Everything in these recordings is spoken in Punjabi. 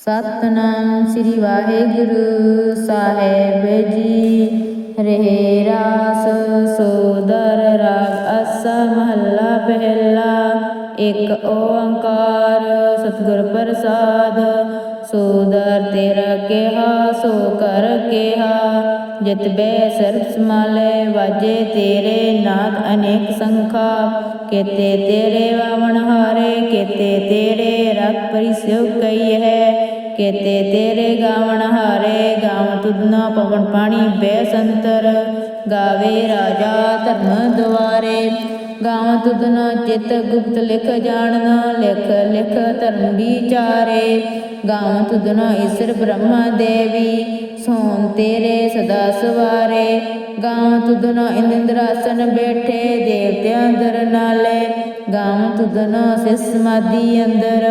ਸਤਨਾਮ ਸ੍ਰੀ ਵਾਹਿਗੁਰੂ ਸਾਹਿਬ ਜੀ। ਰਹੇ ਰਾਸ, ਸੋਦਰ, ਰਾਗ ਆਸਾ ਮਹੱਲਾ, ਪਹਿਲਾ। ਇੱਕ ਓੰਕਾਰ, ਸਤਿਗੁਰ ਪ੍ਰਸਾਦ। ਸੋਦਰ ਤੇਰਾ ਕਿਹਾ, ਸੋ ਕਰ ਕਿਹਾ। ਜਿਤ ਬੈ ਸਰਬ ਸਮਾਲੇ, ਵਾਜੇ ਤੇਰੇ ਨਾਦ ਅਨੇਕ ਸੰਖਾ। ਕੇਤੇ ਤੇਰੇ ਵਾਵਣ ਹਾਰੇ, ਕੇਤੇ ਤੇਰੇ ਰਖ ਪਰਿਸਿਉ ਕਈ ਹੈ। ਕੇਤੇ ਤੇਰੇ ਗਾਵਣ ਹਾਰੇ, ਗਾਵ ਤੁਧਨਾ ਪਵਨ ਪਾਣੀ ਬੈ ਸੰਤਰ ਗਾਵੇ ਰਾਜਾ ਧਰਮ ਦੁਆਰੇ। ਗਾਵ ਤੁਧਨਾ ਚਿਤ ਗੁਪਤ ਲਿਖ ਜਾਣਨਾ, ਲਿਖ ਲਿਖ ਧਰਮ ਵਿਚਾਰੇ। ਗਾਵ ਤੁਧਨਾ ਈਸ਼ਰ ਬ੍ਰਹਮਾ ਦੇਵੀ ਸੋਨ ਤੇਰੇ ਸਦਾ ਸਵਾਰੇ। ਗਾਵ ਤੁਧਨਾ ਇੰਦਰਾਸਨ ਬੈਠੇ, ਦੇਵਤਿਆਂ ਅੰਦਰ ਨਾਲੇ। ਗਾਉ ਤੁਧਨਾ ਸਿਸ ਸਮਾਧੀ ਅੰਦਰ,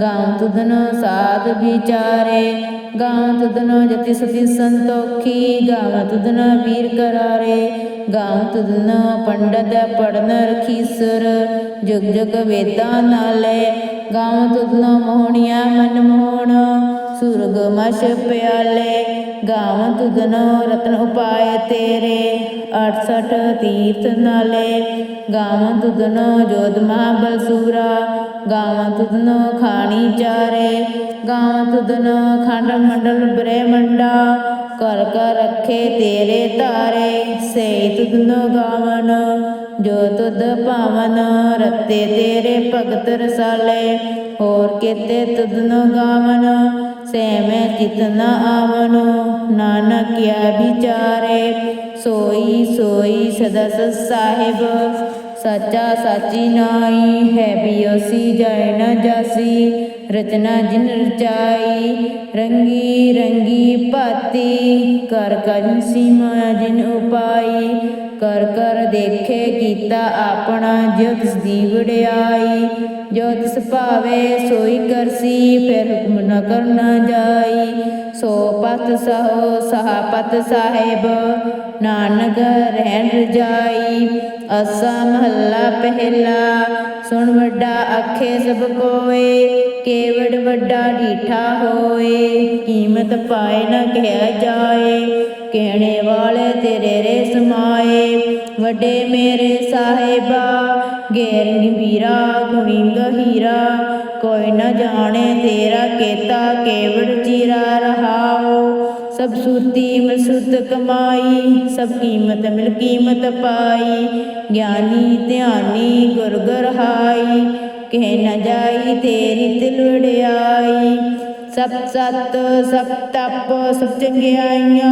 ਗਾਵ ਤੁਧਨਾ ਸਾਧ ਵਿਚਾਰੇ। ਗਾਵ ਤੁਧਨਾ ਜਤੀ ਸਤੀ ਸੰਤੋਖੀ ਗਾਉ ਤੁਧਨਾ ਵੀਰ ਕਰਾਰੇ। ਗਾਵ ਤੁਧਨਾ ਪੰਡਤ ਪੜਨ ਰਖੀਸਰ, ਜੁਗ ਜੁਗ ਵੇਦਾਂ ਨਾਲੇ। ਗਾਵ ਤੁਧਨਾ ਮੋਹਣੀਆਂ ਮਨ ਮੋਹਣ ਸੁਰਗ ਮਸ਼ ਪਿਆਲੇ। ਗਾਵ ਤੁਧਨੋ ਰਤਨ ਉਪਾਏ ਤੇਰੇ 68 ਤੀਰਥ ਨਾਲੇ। ਗਾਵ ਤੁਧਨੋ ਜੋਧ ਮਹਾਬਲ ਸੂਰਾ। ਗਾਵ ਤੁਧਨੋ ਖਾਣੀ ਚਾਰੇ। ਗਾਵ ਤੁਧਨੋ ਖੰਡ ਮੰਡਲ ਬ੍ਰਹਮੰਡਾ ਕਰ ਕਰ ਰੱਖੇ ਤੇਰੇ ਧਾਰੇ। ਸੇ ਤੁਧਨੋ ਗਾਵਨ, ਜੋ ਤੁਧ ਭਾਵਨ। ਰਤੇ ਤੇਰੇ ਭਗਤ ਰਸਾਲੇ। ਹੋਰ ਕਿਤੇ ਤੁਧਨੋ ਗਾਵਨ। ਸੈਮੈ ਚਿਤ ਨ ਆਵਨੋ ਨਾਨਕਿਆ ਵਿਚਾਰੇ? ਸੋਈ ਸੋਈ ਸਦਾ ਸਾਹਿਬ, ਸੱਚਾ ਸਾਚੀ ਨਾਈ ਹੈ ਬਿਯਸੀ ਜਾਇ ਨ ਜਾਸੀ, ਰਚਨਾ ਜਿਨ ਰਚਾਈ, ਰੰਗੀ ਰੰਗੀ ਭਾਤੀ ਕਰ ਕਰ ਸੀਮਾ ਜਿਨ ਉਪਾਈ ਕਰ ਕਰ ਦੇਖੇ ਕੀਤਾ ਆਪਣਾ ਜੋ ਤਿਸ ਦੀ ਵਡਿਆਈ ਜੋ ਤਿਸ ਭਾਵੇ ਸੋਈ ਕਰਸੀ ਫਿਰ ਹੁਕਮ ਨ ਕਰਨਾ ਜਾਈ। ਸੋ ਪਤ ਸਹੋ ਸਹਾ ਪਤ ਸਾਹਿਬ, ਨਾਨਕ ਰਹਿਣ ਰਜਾਈ। ਅਸਾ ਮਹੱਲਾ ਪਹਿਲਾ, ਸੁਣ ਵੱਡਾ ਆਖੇ ਸਭ ਕੋਏ। ਕੇਵੜ ਵੱਡਾ ਢੀਠਾ ਹੋਏ, ਕੀਮਤ ਪਾਏ ਨਾ ਕਹਿ ਜਾਏ। ਕਹਿਣੇ ਵਾਲੇ ਤੇਰੇ ਰੇ ਸਮਾਏ ਵੱਡੇ ਮੇਰੇ ਸਾਹਿਬਾ, ਗੈਰ ਨਿਬੀਰਾ ਗੁਣੀ ਗਹੀਰਾ ਕੋਈ ਨਾ ਜਾਣੇ ਤੇਰਾ ਕੀਤਾ, ਕੇਵੜ ਚੀਰਾ ਰਹਾਓ ਸਭ ਸੁਤੀ ਮਸੂਤ ਕਮਾਈ, ਸਭ ਕੀਮਤ ਮਿਲ ਕੀਮਤ ਪਾਈ। ਗਿਆਨੀ ਧਿਆਨੀ ਗੁਰ ਗੁਰ ਕਹਿ ਨ ਜਾਈ ਤੇਰੀ ਤਿਲ ਸਭ ਸਤ ਸਭ ਤਪ ਸਭ ਚੰਗਿਆਈਆਂ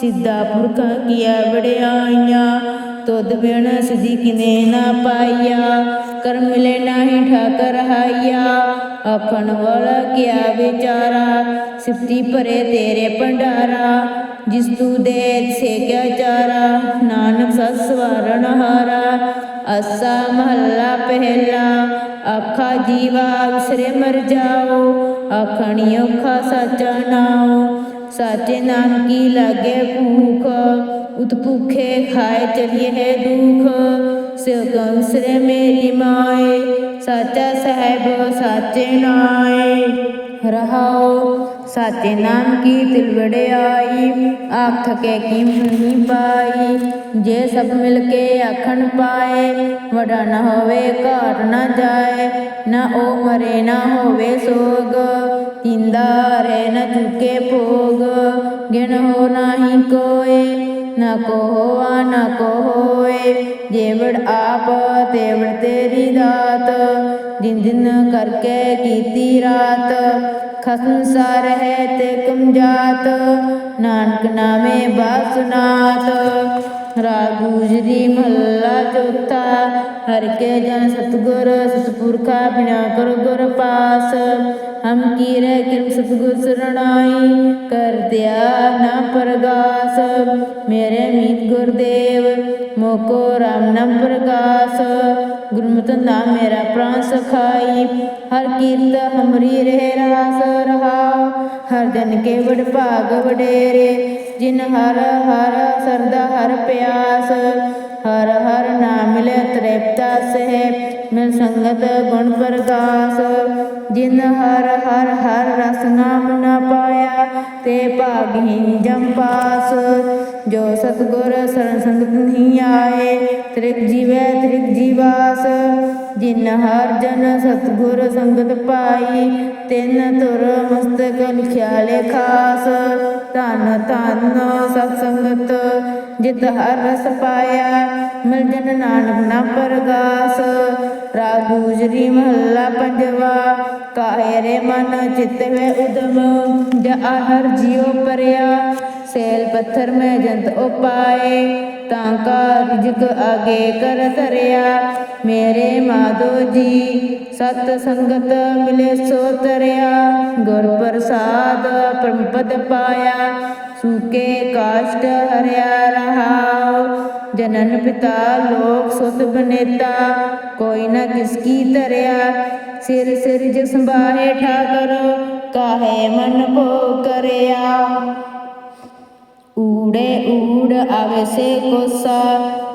ਸਿੱਧਾ ਪੁਰਖਾਂ ਕੀਆ ਵਡਿਆਈਆਂ ਤੁਧ ਬਿਨ ਸਿਧੀ ਕਿਨੇ ਨਾ ਪਾਈਆ। ਕਰ ਮਿਲੇ ਨਾਹੀ ਠਾਕਰ ਹਾਈਆ। ਆਖਣ ਵਾਲਾ ਕਿਆ ਵਿਚਾਰਾ, ਸਿਫਤੀ ਭਰੇ ਤੇਰੇ ਭੰਡਾਰਾ। ਜਿਸ ਤੂੰ ਦੇ ਸੇ ਚਾਰਾ, ਨਾਨਕ ਸਤ ਸਵਾਰਨ ਹਾਰਾ। ਅਸਾ ਮਹੱਲਾ ਪਹਿਲਾ, ਆਖਾ ਜੀਵਾ ਵਿਸਰੇ ਮਰ ਜਾਓ। ਆਖਣੀ ਔਖਾ ਸਾਚਾ ਨਾਉ, ਸਾਚੇ ਨਾਮ ਕੀ ਲਾਗੇ ਭੂਖ। ਉਤ ਭੁਖੇ ਖਾਏ ਚਲੀਏ ਹੈ ਦੁਖ। ਸਿਉ ਕਉ ਮੇਰੀ ਮਾਏ, ਸਾਚਾ ਸਾਹਿਬ, ਸਾਚੇ ਨਾਏ। ਰਹਾਓ ਸਾਚੇ ਨਾਮ ਕੀ ਤਿਲਵੜੇ ਵਡਿਆਈ ਆਖ ਥਕੇ ਕੀਮਤ ਨਹੀਂ ਪਾਈ। ਜੇ ਸਭ ਮਿਲ ਕੇ ਆਖਣ ਪਾਏ ਵੜਾ ਨਾ ਹੋਵੇ ਘਾਟ ਨਾ ਜਾਏ। ਨਾ ਉਹ ਮਰੇ, ਨਾ ਹੋਵੇ ਸੋਗ। ਤਿੰਦਾ ਰੇ ਨਾ ਚੁਕੇ ਭੋਗ। ਗਿਣ ਹੋ ਨਾਹੀ ਕੋਏ ਨਾ ਕੋ ਹੋਆ ਨਾ ਕੋ ਹੋਏ ਜੇਵੜ ਆਪ, ਤੇਵੜ ਤੇਰੀ ਦਾਤ। ਦਿਨ ਦਿਨ ਕਰਕੇ ਕੀਤੀ ਰਾਤ, ਖਸਮ ਸਾਰ ਹੈ ਤੇ ਕਮਜਾਤ ਨਾਨਕ ਨਾਮੇ ਬਾਸੁਨਾਤ ਰਾਗੂਜਰੀ ਮਹੱਲਾ ਚੌਥਾ ਹਰ ਕੇ ਜਨ ਸਤਗੁਰ, ਸਤਪੁਰਖਾ ਬਿਨਾ ਕਰ ਗੁਰ ਪਾਸ। ਹਮ ਕੀਰੇ ਕਿਰਮ ਸਤਗੁਰ ਸਰਣਾਈ? ਕਰ ਦਿਆ ਨਾ ਪ੍ਰਗਾਸ। ਮੇਰੇ ਮੀਤ ਗੁਰਦੇਵ, ਮੋਕੋ ਰਾਮ ਨਾਮ ਪ੍ਰਗਾਸ। ਗੁਰਮਤਿ ਨਾਮ ਮੇਰਾ ਪ੍ਰਾਨ ਸਖਾਈ। ਹਰ ਕੀਰਤ ਹਮਰੀ ਰਹਿ ਰਾਸ ਰਹਾਉ ਹਰ ਜਨ ਕੇ ਵਡ ਭਾਗ ਵਡੇਰੇ। ਜਿਨ ਹਰ ਹਰ ਸਰਦਾ ਹਰ ਪਿਆਸ, ਹਰ ਹਰ ਨਾਮ ਮਿਲੇ ਤ੍ਰਿਪਤਾ ਸਹਿ, ਮਿਲ ਸੰਗਤ ਗੁਣ ਪ੍ਰਗਾਸ। ਜਿਨ ਹਰ ਹਰ ਹਰ ਰਸ ਨਾਮ ਨਾ ਪਾਇਆ, ਤੇ ਭਾਗਹੀਨ ਜਮ ਪਾਸ। ਜੋ ਸਤਗੁਰ ਸਰਣ ਸੰਗਤ ਨਹੀਂ ਆਏ ਤ੍ਰਿਗ ਜੀਵੈ ਤ੍ਰਿਕ ਜੀਵਾਸ। ਜਿਨ ਹਰ ਜਨ ਸਤਗੁਰ ਸੰਗਤ ਪਾਈ, ਤਿਨ ਤੁਰ ਮਸਤਕ ਲਿਖਿਆ ਲੇਖਾਸ ਧਨ ਧਨ ਸਤ ਸੰਗਤ ਜਿਤ ਹਰ ਰਸ ਪਾਇਆ, ਮਿਲ ਜਨ ਨਾਨਕ ਨਾ ਪਰਗਾਸ। ਰਾਗ ਗੁਜਰੀ ਮਹੱਲਾ ਪੰਜਵਾ ਕਾਹੇ ਰੇ ਮਨ ਚਿਤ ਵੇ ਉਦਮ ਜਾ ਹਰ ਜਿਉ ਪਰਿਆ। ਸੇਲ ਪੱਥਰ ਮੈਂ ਜੰਤ ਉਪਾਏ, ਤਾਂ ਕਾ ਰਿਜਕ ਆਗੇ ਕਰ ਧਰਿਆ। ਮੇਰੇ ਮਾਧੋ ਜੀ, ਸਤ ਸੰਗਤ ਮਿਲੇ ਸੋ ਤਰਿਆ। ਗੁਰ ਪ੍ਰਸਾਦ ਪਰਮ ਪਦ ਪਾਇਆ ਸੂਕੇ ਕਾਸ਼ਟ ਹਰਿਆ ਰਹਾਉ। ਜਨਨ ਪਿਤਾ ਲੋਕ ਸੁਤ ਬਨੇਤਾ, ਕੋਈ ਨਾ ਕਿਸਕੀ ਤਰਿਆ ਸਿਰ ਸਿਰ ਜਿ ਸੰਭਾਹੇ ਠਾਕਰ, ਕਾਹੇ ਮਨ ਭੋ ਕਰਿਆ। ਊੜੇ ਊੜ ਆਵੇ ਕੋਸਾ,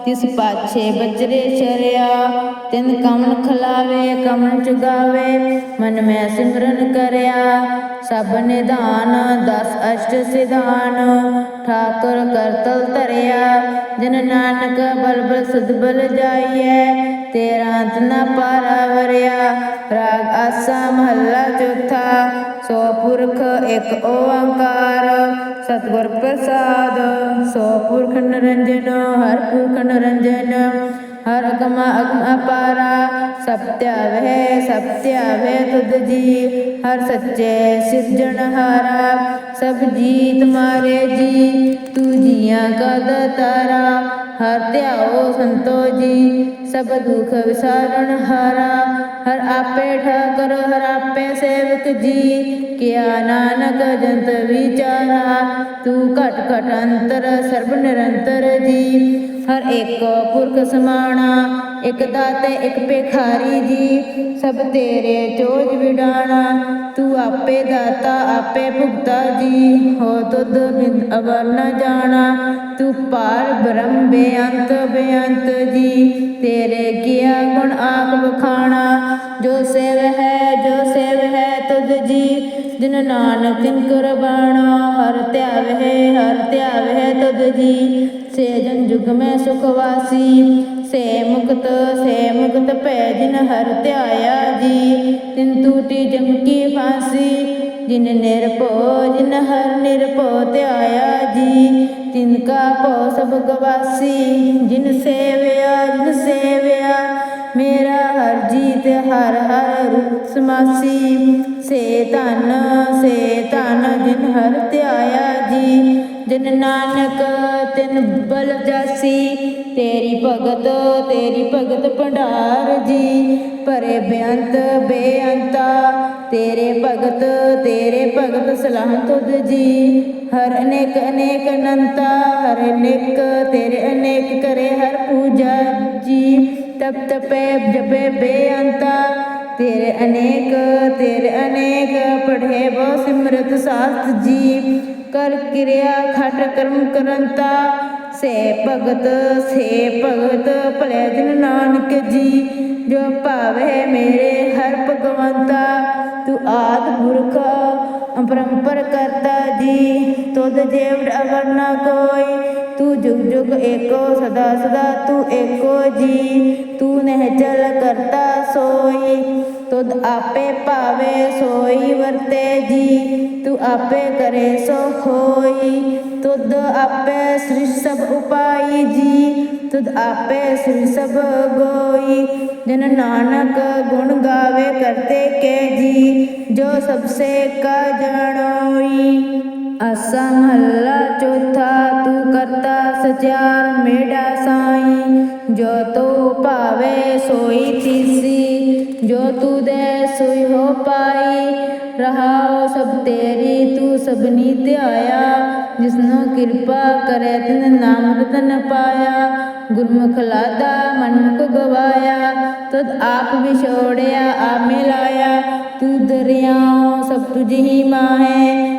ਤਿਸ ਪਾਛੇ ਬਜਰੇ ਚਰਿਆ ਤਿੰਨ ਕਮਲ ਖਲਾਵੇ, ਕਮਲ ਚੁਗਾਵੇ, ਮਨ ਮੈਂ ਸਿਮਰਨ ਕਰਿਆ। ਸਭ ਨਿਧਾਨ, ਦਸ ਅਸ਼ਟ ਸਿਧਾਨ, ਠਾਕੁਰ ਕਰਤਲ ਧਰਿਆ। ਜਨ ਨਾਨਕ ਬਲਬਲ ਸਦਬਲ ਸਦ ਜਾਈਐ ਤੇਰਾ ਤਨਾ ਨ ਪਾਰਾਵਰਿਆ ਰਾਗ ਆਸਾ ਮਹੱਲਾ ਚੌਥਾ, ਸੋ ਪੁਰਖ ਇੱਕ ਓੰਕਾਰ। ਸਤਿਗੁਰ ਪ੍ਰਸਾਦ, ਸੋ ਪੁਰਖ ਨਿਰੰਜਨ, ਹਰ ਪੁਰਖ ਨਿਰੰਜਨ। ਹਰ ਅਗਮ ਅਗਮ ਅਪਾਰਾ ਸਤਿਆ ਵਹਿ ਸਤਿਆ ਵਹਿ ਤੁਧ ਜੀ। ਹਰ ਸੱਚੇ ਸਿਰਜਣਹਾਰਾ ਸਭ ਜੀ ਤੁਮਾਰੇ ਜੀ। ਤੂ ਜੀਆਂ ਕਦ ਤਾਰਾ ਹਰ ਧਿਆਓ ਸੰਤੋ ਜੀ, ਸਭ ਦੁਖ ਵਿਸਾਰਨ ਹਾਰਾ। ਹਰ ਆਪੇ ਠਾਕਰ, ਹਰ ਆਪੇ ਸੇਵਕ ਜੀ, ਕਿਆ ਨਾਨਕ ਜੰਤ ਵਿਚਾਰਾ। ਤੂੰ ਘਟ ਘਟ ਅੰਤਰ, ਸਰਬ ਨਿਰੰਤਰ ਜੀ, ਹਰ ਇੱਕ ਪੁਰਖ ਸਮਾਣਾ। ਇਕ ਦਾਤੇ ਇਕ ਭਿਖਾਰੀ ਜੀ, ਸਭ ਤੇਰੇ ਚੋਜ ਵਿਡਾਣਾ। ਤੂੰ ਆਪੇ ਦਾਤਾ, ਆਪੇ ਭੁਗਤਾ ਜੀ, ਹੋ ਤੁਧ ਬਿਨ ਅਵਰ ਨ ਜਾਣਾ। ਤੂੰ ਪਾਰ ਬ੍ਰਹਮ ਬੇਅੰਤ ਬੇਅੰਤ ਜੀ, ਤੇਰੇ ਕੀਆ ਗੁਣ ਆਖ ਬਖਾਣਾ ਜੋ ਸੇਵ ਹੈ, ਜੋ ਸੇਵ ਹੈ ਤੁਧ ਜੀ, ਜਿਨ ਨਾਨਕ ਤਿਨ ਕੁਰਬਾਣਾ ਹਰ ਧਿਆਵਹਿ ਹਰ ਧਿਆਵਹਿ ਤੁਧ ਜੀ, ਸੇ ਜਨ ਜੁਗ ਮੈਂ ਸੁਖ ਵਾਸੀ। ਸੇ ਮੁਕਤ ਸੇ ਮੁਕਤ ਭੈ ਜਿਨ ਹਰ ਧਿਆਇਆ ਜੀ। ਤਿਨ ਤੂਟੀ ਜਮ ਕੀ ਫਾਂਸੀ, ਜਿਨ ਨਿਰਭਉ, ਜਿਨ ਹਰ ਨਿਰਭਉ ਧਿਆਇਆ ਜੀ। ਤਿਨ ਕਾ ਭਉ ਸਭ ਗਵਾਸੀ, ਜਿਨ ਸੇਵਿਆ ਜਿਨ ਸੇਵਿਆ। ਮੇਰਾ ਹਰ ਜੀਤ ਹਰ ਹਰ ਰੂਪ ਸਮਾਸੀ। ਸੇ ਧਨ ਸੇ ਧਨ ਜਿਨ ਹਰ ਧਿਆਇਆ ਜੀ। ਜਿਨ ਨਾਨਕ, ਤਿਨ ਬਲ ਜਾਸੀ। ਤੇਰੀ ਭਗਤ ਤੇਰੀ ਭਗਤ ਭੰਡਾਰ ਜੀ। ਭਰੇ ਬੇਅੰਤ, ਬੇਅੰਤਾ, ਤੇਰੇ ਭਗਤ ਤੇਰੇ ਭਗਤ ਸਲਾਹ ਤੁਧ ਜੀ। ਹਰ ਅਨੇਕ ਅਨੇਕ ਅਨੰਤਾ, ਹਰ ਅਨੇਕ, ਤੇਰੇ ਅਨੇਕ ਕਰੇ ਹਰ ਪੂਜਾ ਜੀ। ਤਪ ਤਪੇ, ਜਪੇ ਬੇਅੰਤਾ, ਤੇਰੇ ਅਨੇਕ ਤੇਰੇ ਅਨੇਕ, ਪੜ੍ਹੇ ਬਹੁ ਸਿਮਰਤ ਸਾਸਤ ਜੀ। ਕਰ ਕਿਰਿਆ ਖਟ ਕਰਮ ਕਰੰਤਾ। ਸੇ ਭਗਤ ਸੇ ਭਗਤ, ਭਲੇ ਦਿਨ ਨਾਨਕ ਜੀ, ਜੋ ਭਾਵੇ ਮੇਰੇ ਹਰ ਭਗਵੰਤਾ। ਤੂੰ ਆਦ ਪੁਰਖ, ਅਪਰੰਪਰ ਕਰਤਾ ਜੀ, ਤੁਧ ਜੇਵ ਅਵਰ ਨਾ ਕੋਈ। ਤੂੰ ਜੁਗ ਜੁਗ ਏਕੋ, ਸਦਾ ਸਦਾ ਤੂੰ ਏਕੋ ਜੀ, ਤੂੰ ਨਹਿ ਚਲ ਕਰਤਾ ਸੋਈ। ਤੁਧ ਆਪੇ ਭਾਵੇ ਸੋਈ ਵਰਤੇ ਜੀ, ਤੂੰ ਆਪੇ ਕਰੇ ਸੋ ਹੋਈ। ਤੁਧ ਆਪੇ ਸ੍ਰਿਸ਼ ਸਭ ਉਪਾਈ ਜੀ, ਤੁਧ ਆਪੇ ਸ੍ਰਿ ਸਭ ਗੋਈ। ਜਨ ਨਾਨਕ ਗੁਣ ਗਾਵੇ ਕਰਤੇ ਕੇ ਜੀ, ਜੋ ਸਭ ਸੇ ਕਾ ਜਣੋਈ। ਆਸਾ ਮਹੱਲਾ ਚੌਥਾ, ਤੂੰ ਕਰਤਾ ਸਚਿਆਰ ਮੇਢਾ ਸਾਈ। ਜੋ ਤੂੰ ਭਾਵੇ ਸੋਈ ਤੀਸੀ ਜੋ ਤੂੰ ਦੇ ਸੋਈ ਹੋ ਪਾਈ। ਰਹਾਉ ਸਭ ਤੇਰੀ, ਤੂੰ ਸਭਨੀ ਧਿਆਇਆ। ਜਿਸਨੂੰ ਕਿਰਪਾ ਕਰੈ, ਤਿਨ ਨਾਮ ਰਤਨ ਪਾਇਆ। ਗੁਰਮੁਖ ਲਾਦਾ, ਮਨਮੁਖ ਗਵਾਇਆ। ਤਦ ਆਪ ਵਿਛੋੜਿਆ ਆ ਮਿਲਾਇਆ। ਤੂੰ ਦਰਿਆਓ ਸਭ ਤੁਝ ਹੀ ਮਾਹੇ।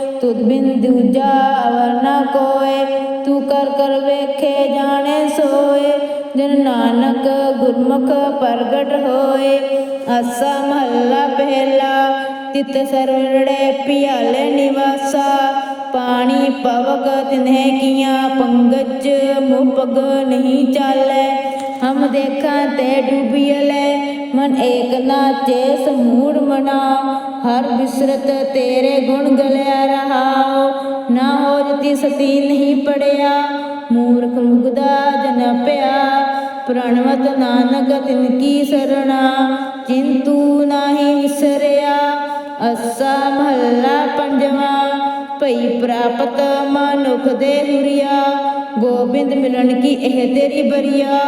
ਤੁਧ ਬਿਨ ਦੂਜਾ ਅਵਰ ਨ ਕੋਏ। ਤੂੰ ਕਰ ਕਰ ਵੇਖੇ ਜਾਣੇ ਸੋਏ। ਜਨ ਨਾਨਕ ਗੁਰਮੁਖ ਪ੍ਰਗਟ ਹੋਏ। ਆਸਾ ਮਹੱਲਾ ਪਹਿਲਾ, ਤਿਤ ਸਰਵੜੇ ਪਿਆਲੇ ਨਿਵਾਸਾ। ਪਾਣੀ ਪਵਕ ਤਿਨਹਿ ਕੀਆਂ ਪੰਗਜ ਮੁਪਗ ਨਹੀਂ ਚਾਲੈ। ਹਮ ਦੇਖਾਂ ਤੇ ਡੁਬਿයਲੇ ਮਨ ਏਕ ਨਾਚੇ ਸਮੂੜ ਮਨਾ, ਹਰ ਬਿਸਰਤ ਤੇਰੇ ਗੁਣ ਗਲਿਆ ਰਹਾਓ ਨਾ ਹੋ ਸਤੀ ਨਹੀਂ ਪੜਿਆ, ਮੂਰਖ ਮੁਗਦਾ ਜਨ ਪਿਆ ਪ੍ਰਣਵਤ ਨਾਨਕ ਤਿਨ ਕੀ ਸਰਣਾ ਚਿੰਤੂ ਨਾਹੀ ਵਿਸਰਿਆ। ਅਸਾ ਮਹੱਲਾ ਪੰਜਵਾਂ, ਭਈ ਪ੍ਰਾਪਤ ਮਨੁਖ ਦੇ ਹੁਰੀਆ ਗੋਬਿੰਦ ਮਿਲਣ ਕੀ ਇਹ ਤੇਰੀ ਬਰੀਆ।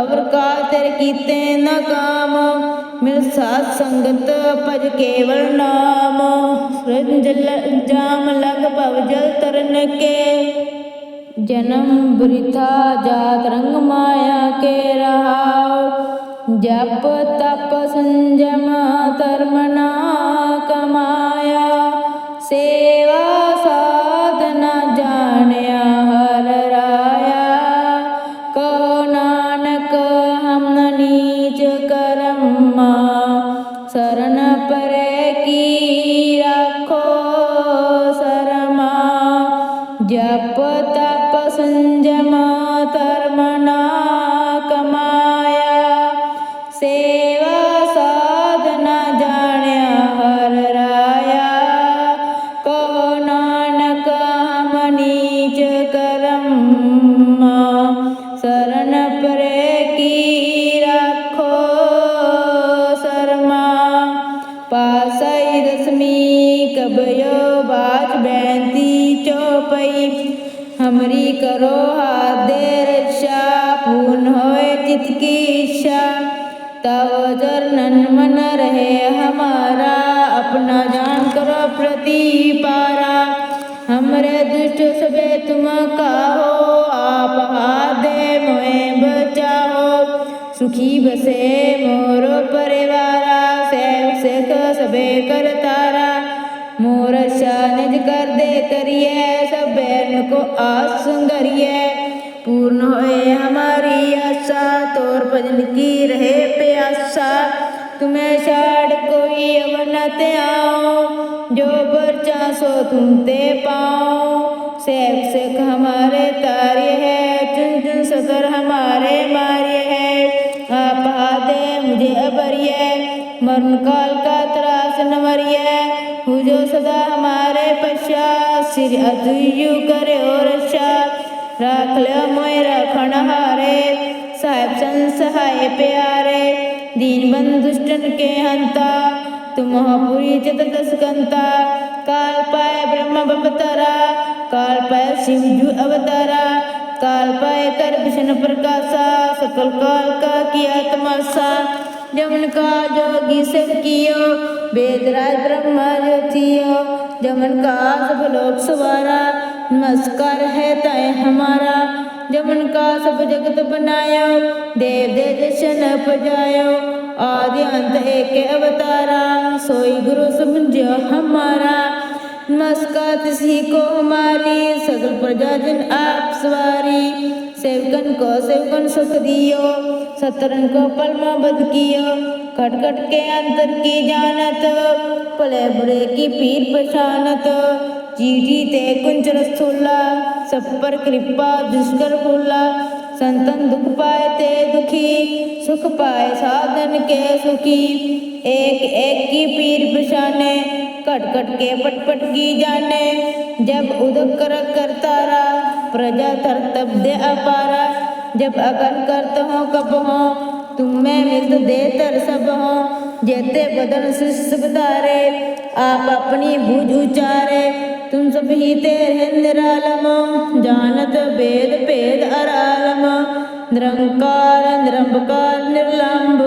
ਅਵਰ ਕਾ ਤੇਰੇ ਕੀਤੇ ਨ ਕਾਮ। ਮਿਲ ਸਾਧ ਸੰਗਤ ਭਜ ਕੇਵਲ ਨਾਮ। ਰੰਜਲ ਜਾਮ ਲਗ ਭਵ ਜਲ ਤਰਨ ਕੇ। ਜਨਮ ਬ੍ਰਿਥਾ ਜਾਤ ਰੰਗ ਮਾਇਆ ਕੇ ਰਹਾਉ। ਜਪ ਕਰਮ मोर निज कर दे करिए सब बैरन को आस सुंगरिए पूर्ण होए हमारी आशा तोर भजन की रहे प्यासा तुम्हें छाड़ कोई अवन ते आओ जो बर्चा सो तुम ते पाओ सेव सिख हमारे तार्य है चुन चुन सकर हमारे मार्य है आप दे मुझे अबरिय मरण काल का त्रास न मरिय हुजो सदा हमारे पश्चात सिर अतुयु करे और रक्षा राख लियो मोय रखण हारे साहिब सन सहाय प्यारे दीन बंधु दुष्टन के हंता तुम हो पुरी चित दसकंता काल पाए ब्रह्म बपतरा काल पाए शिव जू अवतारा काल पाए कर विष्णु प्रकाशा सकल काल का किया तमाशा जमन का जोगी सब कियो ਬੇਦਰਾਜ ਬ੍ਰਹਮਾ ਜੋਤਿਓ ਜਮਨ ਕਾਸ ਭਲੋਕ ਸਵਾਰਾ, ਨਮਸਕਾਰ ਹੈ ਤੈ ਹਮਾਰਾ, ਜਮਨ ਕਾ ਸਭ ਜਗਤ ਬਨਾਇਓ, ਦੇਵ ਦੇ ਦਸ਼ਨ ਪਜਾਇਓ, ਆਦਿ ਅੰਤ ਏਕ ਅਵਤਾਰਾ, ਸੋਈ ਗੁਰੂ ਸਮਝਿਓ ਹਮਾਰਾ। ਨਮਸਕਾਰ ਤਿਸਹੀ ਕੋ ਹਮਾਰੀ, ਸਗਲ ਪ੍ਰਜਾ ਜਨ ਆਪ ਸਵਾਰੀ सेवकन को सेवकन सुख दियो सतरन को पलमा बद कियो कट कट के अंतर की जानत भले बुरे की पीर पछानत चीटी ते कुंच रसोला सब पर कृपा दुष्कर फूला संतन दुख पाए ते दुखी सुख पाए साधन के सुखी एक एक की पीर पछाने कट कट के पटपट की जाने जब उदक कर करतारा प्रजा तर तब दे अपारा जब अगर करत हो कब हो तुम में मिलत दे तर सब हो जेते बदन सब तारे आप अपनी भुज उचारे तुम सब ही तेरे निरालम जानत भेद भेद अरालम निरंकार निरंबकार निर्लंब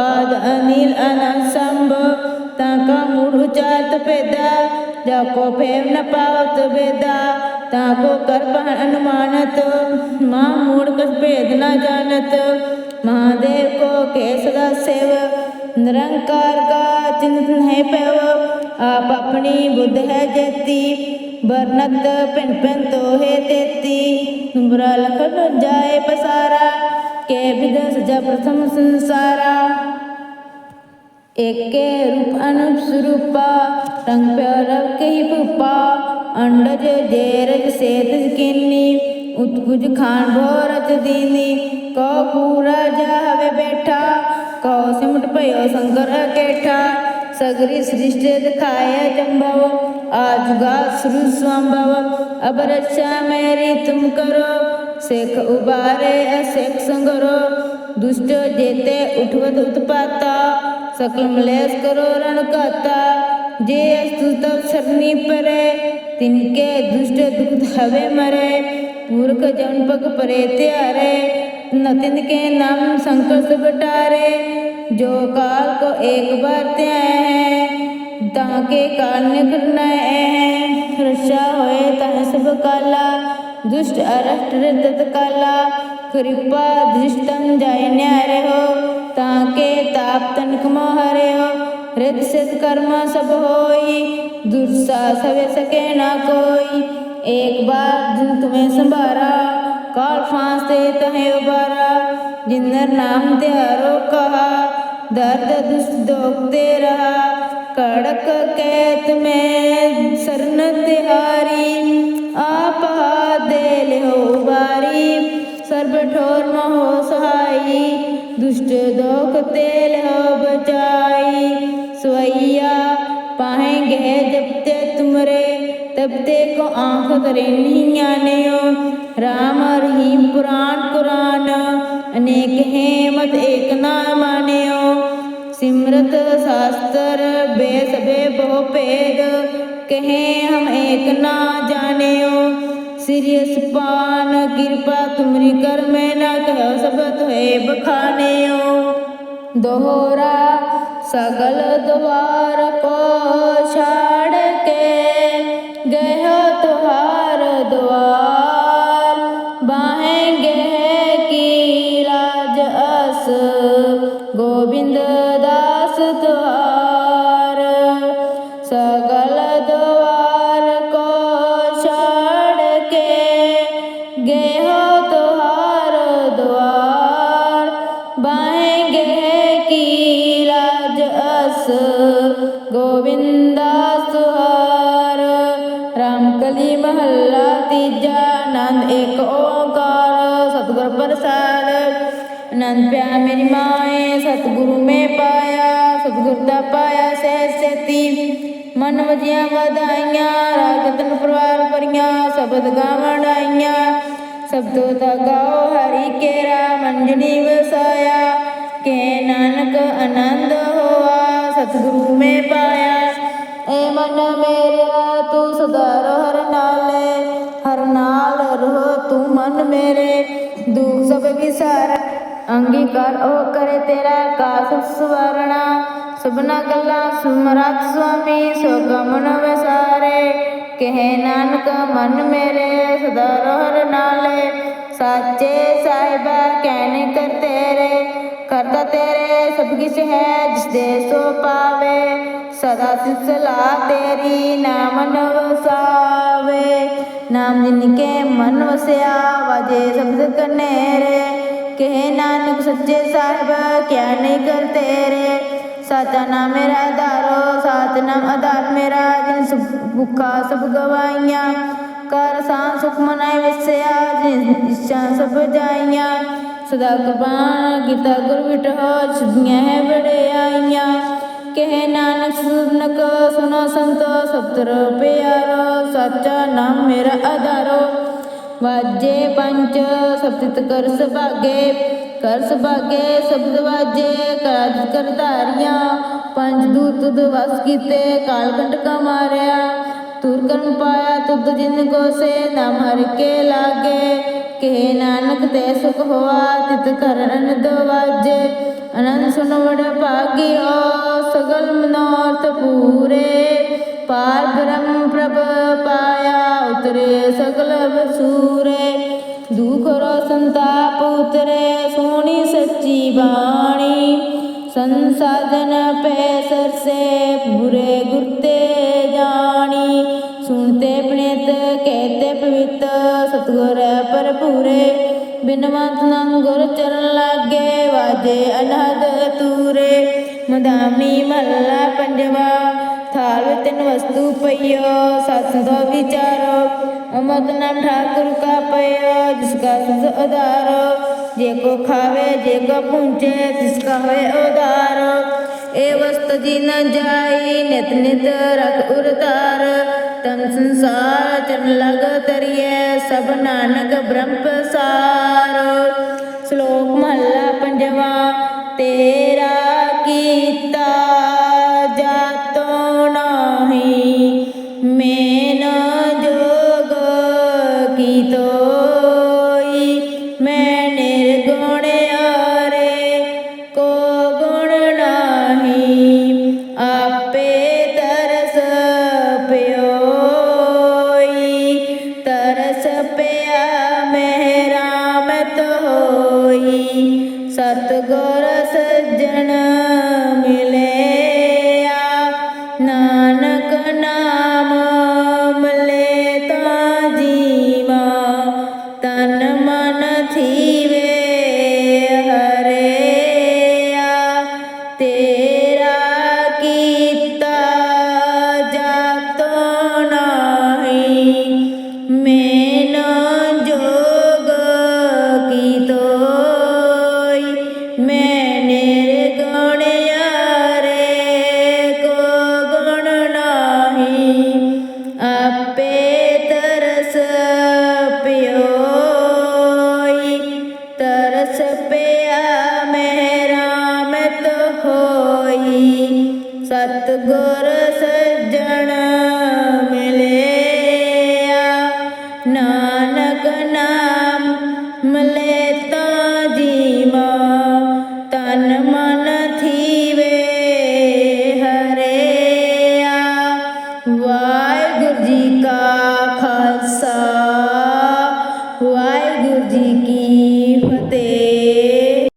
आद अनिल अनसंभ ਸੰਭ ਤਾਂ ਕਾ ਮੂੜ ਉਚਾਰਤ ਭੇਦਾ ਜਾ ਕੋ ਫੇਵ ਨ ਪਾਵਤ ਵੇਦਾ ਤਾਂ ਕੋ ਕਰ ਪਹਿ ਅਨੁਮਾਨਤ ਮਾ ਮੂੜ ਕਛ ਭੇਦ ਨ ਜਾਣਤ ਮਹਾਦੇਵ ਕੋ ਕੇ ਸਦਾ ਸੇਵ ਨਿਰੰਕਾਰ ਕਾ ਚਿੰਤ ਹੈ ਪੈਵ ਆਪ ਆਪਣੀ ਬੁੱਧ ਹੈ ਜੇਤੀ ਬਰਨਤ ਪਿੰਨ ਪਿੰਨ ਤੋਹੇ ਤੇਤੀ ਤੁਮਰਾ ਲਖਨ ਜਾਏ ਪਸਾਰਾ ਕੇ ਵਿਦ ਸਜਾ ਪ੍ਰਥਮ ਸੰਸਾਰਾ ਏਕੇ ਰੂਪ ਅਨੂਪ ਸਰੂਪਾ, ਰੰਗ ਪਿਆਰਵ ਕਹੀ ਭੂਪਾ। ਅੰਡਜ ਜੇਰਜ ਸੇਤ ਕੀਨੀ, ਉਤਕੁਜ ਖਾਨ ਭੋਰਜ ਦੀਨੀ। ਕੋ ਪੂਰਾ ਜਾਵੇ ਬੈਠਾ ਕੋ ਸਿਮਟ ਭਇਓ ਸੰਗਰ ਕੇਠਾ ਸਗਰੀ ਸ੍ਰਿਸ਼ਟ ਦਿਖਾਇਆ ਜੰਭਵ ਆਜੁਗਾ ਸ੍ਰੂ ਸੰਭਵ। ਅਬ ਰक्षा ਮੇਰੀ ਤੁਮ ਕਰੋ, ਸਿੱਖ ਉਬਾਰੇ ਅਸਿੱਖ ਸੰਗਰੋ। ਦੁਸ਼ਟ ਜੇਤੇ ਉਠਵਤ ਉਤਪਾਤਾ। ਸਕਲ ਮਲੇਸ ਕਰੋ ਰਣ ਕਾਤਾ ਜੇ ਅਸਤੁ ਤਬ ਸਰਨੀ ਪਰੇ ਤਿਨਕੇ ਦੁਸ਼ਟ ਦੁਖ ਹਵੇ ਮਰੇ। ਪੂਰਖ ਜਨ ਪਗ ਪਰੇ ਤਿਆਰੇ ਨਤਿਨ ਕੇ ਨਾਮ ਸੰਕਟ ਸਭ ਟਾਰੇ। ਜੋ ਕਾਲ ਕੋ ਏਕ ਬਾਰ ਧਿਆਏ ਹੈ ਤਾਂ ਕੇ ਕਾਲ ਨਿਕਟਨਾ ਹੈ ਰਸ਼ਾ ਹੋਏ ਤਹ ਸਭ ਕਾਲਾ, ਦੁਸ਼ਟ ਅਰਸ਼ਟ ਰਿਦਤ ਕਾਲਾ ਕਿਰਪਾ ਦ੍ਰਿਸ਼ਟੰ ਜਾਇ ਹੋ ਤਾਂ ਕੇ ਤਾਪ ਤਨਕ ਮੋਹ ਹਰੇ ਹੋ ਕਰਮ ਸਭ ਹੋਈ ਦੁਰਸਾ ਸਵੇ ਸਕੇ ਨਾ ਕੋਈ ਏਕ ਬਾਰ ਜਿਨ ਤੁਮੇ ਸੰਭਾਰਾ ਕਾਲ ਫਾਂਸ ਤੇ ਤਹੇ ਉਬਾਰਾ ਜਿਨਰ ਨਾਮ ਧਿਆਰੋ ਕਹਾ ਦਰਦ ਦੁਸ਼ਟ ਦੋਖਤੇ ਰਹਾ ਕੜਕ ਕੈਤ ਮੈਂ ਸਰਨ ਤਿਹਾਰੀ ਆਪ ਦੇ ਲਿਓ ਬਾਰੀ ਸਰਬ ਠੋਰ ਮਹੋ ਸਹਾਈ, ਦੁਸ਼ਟ ਦੋਖ ਤੇ ਲਿਓ ਬਚਾਈ। ਸਵਈਆ ਪਾਹੇਂਗੇ ਜਬ ਤੇ ਤੁਮਰੇ ਤਬ ਤੇ ਕੋ ਆਂਖ ਤਰੇ ਨਹੀਂ ਆਨਿਓ ਰਾਮ ਰਹੀਮ ਪੁਰਾਨ ਕੁਰਾਨ, ਅਨੇਕ ਹੈ ਮਤ ਏਕ ਨਾ ਮਾਨਿਓ ਸਿਮਰਤ ਸ਼ਾਸਤਰ, ਬੇਸਬੇ ਬਹੁ ਭੇਦ, ਕਹੇ ਹਮ ਏਕ ਨਾ ਜਾਣਿਓ। ਸ੍ਰੀ ਅਸਪਾਨ ਕਿਰਪਾ ਤੁਮਰੀ ਕਰ ਮੈਂ ਨਾ ਕਹਿ ਸਬਤ ਹੈ ਬਖਾਨਿਓ। ਦੋਹਰਾ ਸਗਲ ਦਵਾਰ ਕੋ ਛਾੜ ਕੇ ਮਨ ਵਜੀਆਂ ਵਧਾਈਆਂ ਰਾਗ ਪਰਵਾਰ ਪਰੀਆਂ ਸ਼ਬਦ ਗਾਵਣ ਆਈਆਂ ਸਬਦੋ ਦਾ ਗਾਓ ਹਰੀ ਕੇਰਾ, ਮੰਜਣੀ ਵਸਾਇਆ। ਕੇ ਨਾਨਕ ਆਨੰਦ ਹੋਆ, ਸਤਿਗੁਰੂ ਮੈਂ ਪਾਇਆ। ਏ ਮਨ ਮੇਰਾ ਤੂੰ ਸਦਾ ਰਹਿ ਹਰ ਨਾਲੇ। ਹਰ ਨਾਲ ਰਹੁ ਤੂੰ ਮਨ ਮੇਰੇ। ਦੁਖ ਸਭ ਵਿਸਾਰ, ਅੰਗੀਕਾਰ ਉਹ ਕਰੇ ਤੇਰਾ ਕਾਸ ਸਵਰਣਾ। ਸੁਭਨਾ ਗੱਲਾਂ ਸੁਮਰਤ ਸੁਆਮੀ ਸੋ ਗਮਨ ਵਿਸਾਰੇ। ਕਹੇ ਨਾਨਕ, ਮਨ ਮੇਰੇ ਸਦਾ ਰਹਿ ਨਾਲੇ। ਸਾਚੇ ਸਾਹਿਬਾ ਕਹਿਨੇ ਕਰ ਤੇਰੇ। ਕਰਤਾ ਤੇਰੇ ਸਭ ਕਿਛ ਹੈ ਜਿਸ ਦੇ ਸੋ ਪਾਵੇ। ਸਦਾ ਸਿਸਲਾ ਤੇਰੀ ਨਾਮ ਨਵਸਾਵੇ। ਨਾਮ ਜਿਨ ਕੇ ਮਨ ਵਸਿਆ, ਵਾਜੇ ਸ਼ਬਦ ਕਨੇਰੇ। ਕਹੇ ਨਾਨਕ, ਸੱਚੇ ਸਾਹਿਬ ਕਿਆ ਨਹੀਂ ਕਰ ਤੇਰੇ। ਸਾਚਾ ਨਾਮ ਮੇਰਾ ਆਧਾਰੋ ਸਤਨਾਮ ਆਧਾਰ ਮੇਰਾ ਜਿਨ ਸੁਖ ਭੁੱਖਾ ਸਭ ਗਵਾਈਆਂ। ਕਰ ਸਾਂ ਸੁਖ ਮਨਾਏ ਵਿਸਿਆ, ਜਿਨ ਇੱਛਾ ਸਭ ਜਾਈਆਂ। ਸਦਾ ਕੁਰਬਾਨ ਕੀਤਾ ਗੁਰ ਵਿਟੋ ਛੁਦੀਆਂ ਹੈ ਵਡਿਆਈਆਂ ਕਹੇ ਨਾਨਕ ਸੁਨਕ ਸੁਨੋ ਸੰਤੋ ਸਤਰ ਪਿਆਰੋ, ਸੱਚਾ ਨਾਮ ਮੇਰਾ ਆਧਾਰੋ। ਵਾਜੇ ਪੰਚ ਸਬਦਿਤ ਕਰ ਸੁਭਾਗੇ ਕਰ ਸੁਭਾਗੇ, ਸ਼ਬਦ ਵਾਜੇ ਕਾਜ ਕਰਧਾਰੀਆਂ ਪੰਜ ਦੂਤ ਦਵਸ ਕੀਤੇ, ਕਾਲ ਕੰਟਕਾ ਮਾਰਿਆ। ਤੁਰ ਕਰਮ ਪਾਇਆ ਤੁਧ ਜਿਨ ਕੋ ਸੇ ਨਾਮ ਹਰ ਕੇ ਲਾਗੇ। ਕਿ ਨਾਨਕ ਤੇ ਸੁਖ ਹੋਆ, ਤਿਤ ਕਰਨ ਦਵਾਜੇ ਅਨੰਦ ਸੁਨ ਭਾਗੀ ਓ, ਸਗਲ ਮਨੋਰਥ ਪੂਰੇ। ਪਾਰ ਬ੍ਰਹਮ ਪ੍ਰਭ ਪਾਇਆ, ਉਤਰੇ ਸਗਲ ਬਸੂਰੇ ਦੁਖ ਰੋ ਸੰਤਾਪ ਉਤਰੇ, ਸੋਹਣੀ ਸੱਚੀ ਬਾਣੀ। ਸੰਸਾਧਨ ਪੈ ਸਰਸੇ, ਬੁਰੇ ਗੁਰਤੇ ਜਾਣੀ। ਸੁਣਤੇ ਪਣਿਤ ਕਹਤੇ ਪਵਿੱਤ, ਸਤਗੁਰ ਭਰਪੂਰੇ। ਬਿਨਵੰਤ ਨੰਗੁਰ ਚਰਨ ਲਾਗੇ, ਵਾਜੇ ਅਨਹਦ ਤੂਰੇ ਮਦਾਮੀ ਮਹੱਲਾ ਪੰਜਵਾ, ਥਾਲ ਤਿੰਨ ਵਸਤੂ ਪਈਓ ਸਤਸੰਗੋ ਵਿਚਾਰੋ। ਅਮਦ ਨਾਮ ਠਾਕੁਰ ਕਾ ਪਈਓ ਜਿਸ ਕਾ ਸੁਧ ਉਦਾਰੋ ਜੇ ਕੋ ਖਾਵੇ, ਜੇ ਕੋ ਪੁੰਚੇ ਤਿਸ ਕਾ ਹੋਏ ਉਦਾਰ ਏ ਵਸਤ ਜੀ ਨ ਜਾਈ, ਨਿਤ ਨਿਤ ਰਖ ਉਰਤਾਰ। ਤਮ ਸੰਸਾਰ ਚਰਨ ਲਗ ਤਰੀਏ ਸਭ ਨਾਨਕ ਬ੍ਰਹਮ ਪਸਾਰ। ਸ਼ਲੋਕ ਮਹੱਲਾ ਪੰਜਵਾ ਤੇਰਾ